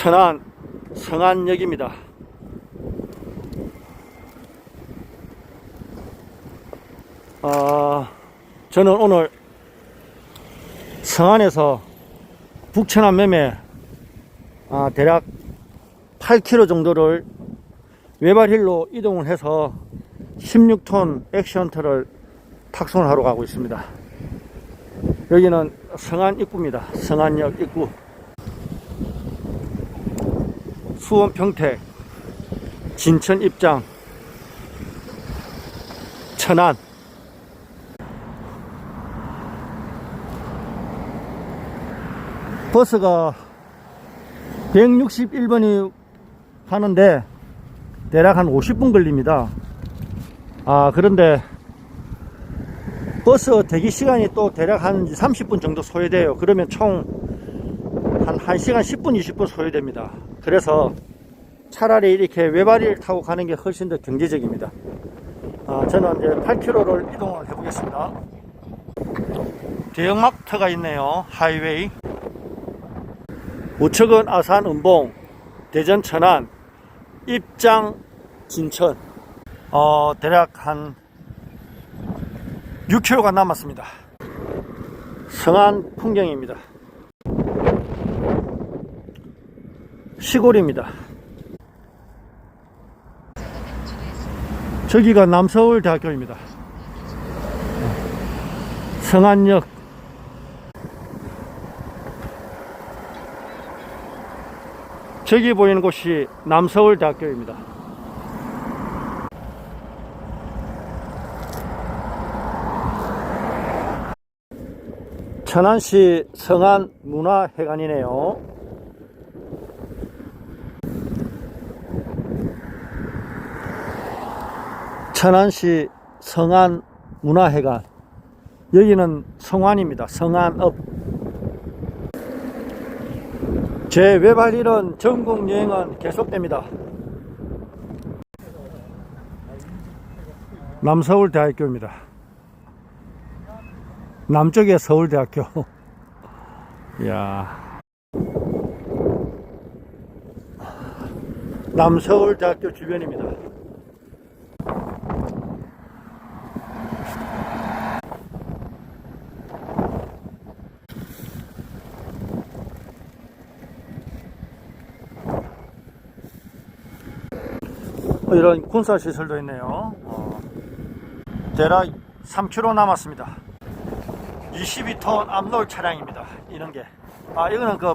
천안 성안역입니다. 어, 저는 오늘 성안에서 북천안 매매 아, 대략 8km 정도를 외발힐로 이동을 해서 16톤 액션트를 탁송하러 가고 있습니다. 여기는 성안 입구입니다. 성안역 입구. 수원 평택, 진천 입장, 천안. 버스가 161번이 가는데 대략 한 50분 걸립니다. 아, 그런데 버스 대기 시간이 또 대략 한 30분 정도 소요돼요. 그러면 총 한 1시간 10분, 20분 소요됩니다. 그래서 차라리 이렇게 외발이를 타고 가는 게 훨씬 더 경제적입니다. 아, 저는 이제 8km를 이동을 해보겠습니다. 대형마트가 있네요. 하이웨이. 우측은 아산, 은봉, 대전, 천안, 입장, 진천. 어, 대략 한 6km가 남았습니다. 성안 풍경입니다. 시골입니다. 저기가 남서울대학교입니다. 성안역. 저기 보이는 곳이 남서울대학교입니다. 천안시 성안 문화회관이네요. 천안시 성안 문화회관. 여기는 성안입니다. 성안읍. 제 외발일은 전국 여행은 계속됩니다. 남서울대학교입니다. 남쪽에 서울대학교. 이야. 남서울대학교 주변입니다. 이런 군사 시설도 있네요. 어, 대략 3km 남았습니다. 22톤 압롤 차량입니다. 이런 게. 아, 이거는 그